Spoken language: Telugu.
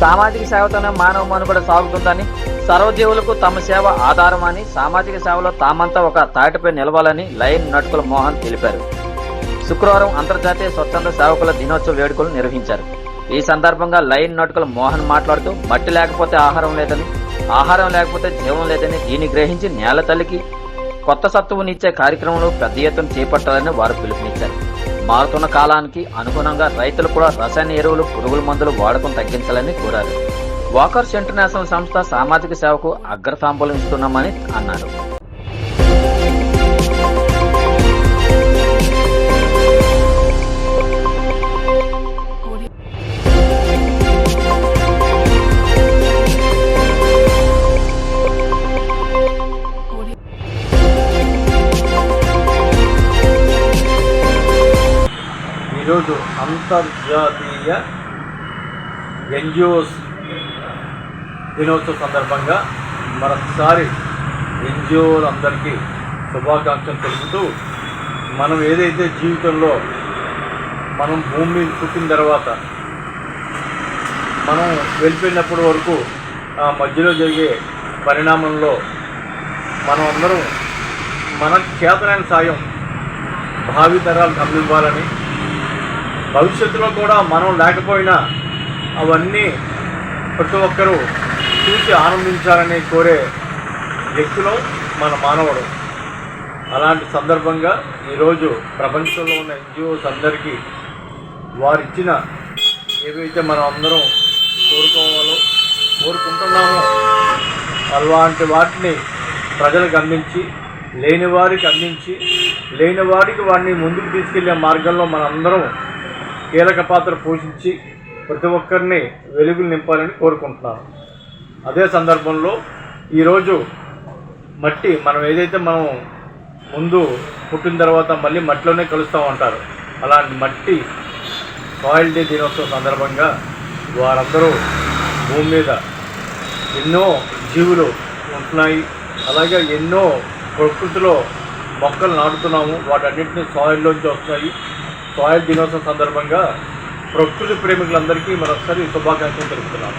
సామాజిక సేవతోనే మానవ మనుగడ సాగుతుందని సర్వజీవులకు తమ సేవ ఆధారమని సామాజిక సేవలో తామంతా ఒక తాటిపై నిలవాలని లయన్ నటుకుల మోహన్ తెలిపారు. శుక్రవారం అంతర్జాతీయ స్వచ్ఛంద సేవకుల దినోత్సవ వేడుకలు నిర్వహించారు. ఈ సందర్భంగా లైన్ నటుకుల మోహన్ మాట్లాడుతూ మట్టి లేకపోతే ఆహారం లేదని ఆహారం లేకపోతే జీవం లేదని దీన్ని గ్రహించి నేల తల్లికి కొత్త సత్తువునిచ్చే కార్యక్రమంలో పెద్ద ఎత్తున చేపట్టాలని వారు పిలుపునిచ్చారు. మారుతున్న కాలానికి అనుగుణంగా రైతులు కూడా రసాయన ఎరువులు పురుగుల మందులు వాడకం తగ్గించాలని కోరారు. వాకర్స్ ఇంటర్నేషనల్ సంస్థ సామాజిక సేవకు అగ్రతాంబూలం ఇస్తున్నామని అన్నారు. ఈరోజు అంతర్జాతీయ ఎన్జిఓస్ దినోత్సవ సందర్భంగా మరొకసారి ఎన్జిఓలందరికీ శుభాకాంక్షలు తెలుపుతూ మనం ఏదైతే జీవితంలో మనం భూమి మీద పుట్టిన తర్వాత మనం వెళ్ళిపోయినప్పటి వరకు ఆ మధ్యలో జరిగే పరిణామంలో మనం అందరం మన చేతనైన సాయం భావితరాలకు అందివ్వాలని భవిష్యత్తులో కూడా మనం లేకపోయినా అవన్నీ ప్రతి ఒక్కరూ చూసి ఆనందించాలని కోరే వ్యక్తులు మన మానవుడు. అలాంటి సందర్భంగా ఈరోజు ప్రపంచంలో ఉన్న ఎన్జిఓస్ అందరికీ వారిచ్చిన ఏవైతే మనం అందరం కోరుకోవాలో కోరుకుంటున్నామో అలాంటి వాటిని ప్రజలకు అందించి లేని వారికి అందించి లేని వారికి వారిని ముందుకు తీసుకెళ్ళే మార్గంలో మనందరం కీలక పాత్ర పోషించి ప్రతి ఒక్కరిని వెలుగులు నింపాలని కోరుకుంటున్నాను. అదే సందర్భంలో ఈరోజు మట్టి మనం ఏదైతే మనం ముందు పుట్టిన తర్వాత మళ్ళీ మట్టిలోనే కలుస్తాం అంటారు. అలాంటి మట్టి సాయిల్ డే దినోత్సవం సందర్భంగా వారందరూ భూమి మీద ఎన్నో జీవులు ఉంటున్నాయి. అలాగే ఎన్నో ప్రకృతిలో మొక్కలు నాటుతున్నాము. వాటన్నింటినీ సాయిల్లోంచి వస్తాయి. సాయిల్ దినోత్సవం సందర్భంగా ప్రకృతి ప్రేమికులందరికీ మరొకసారి శుభాకాంక్షలు తెలుపుతున్నాను.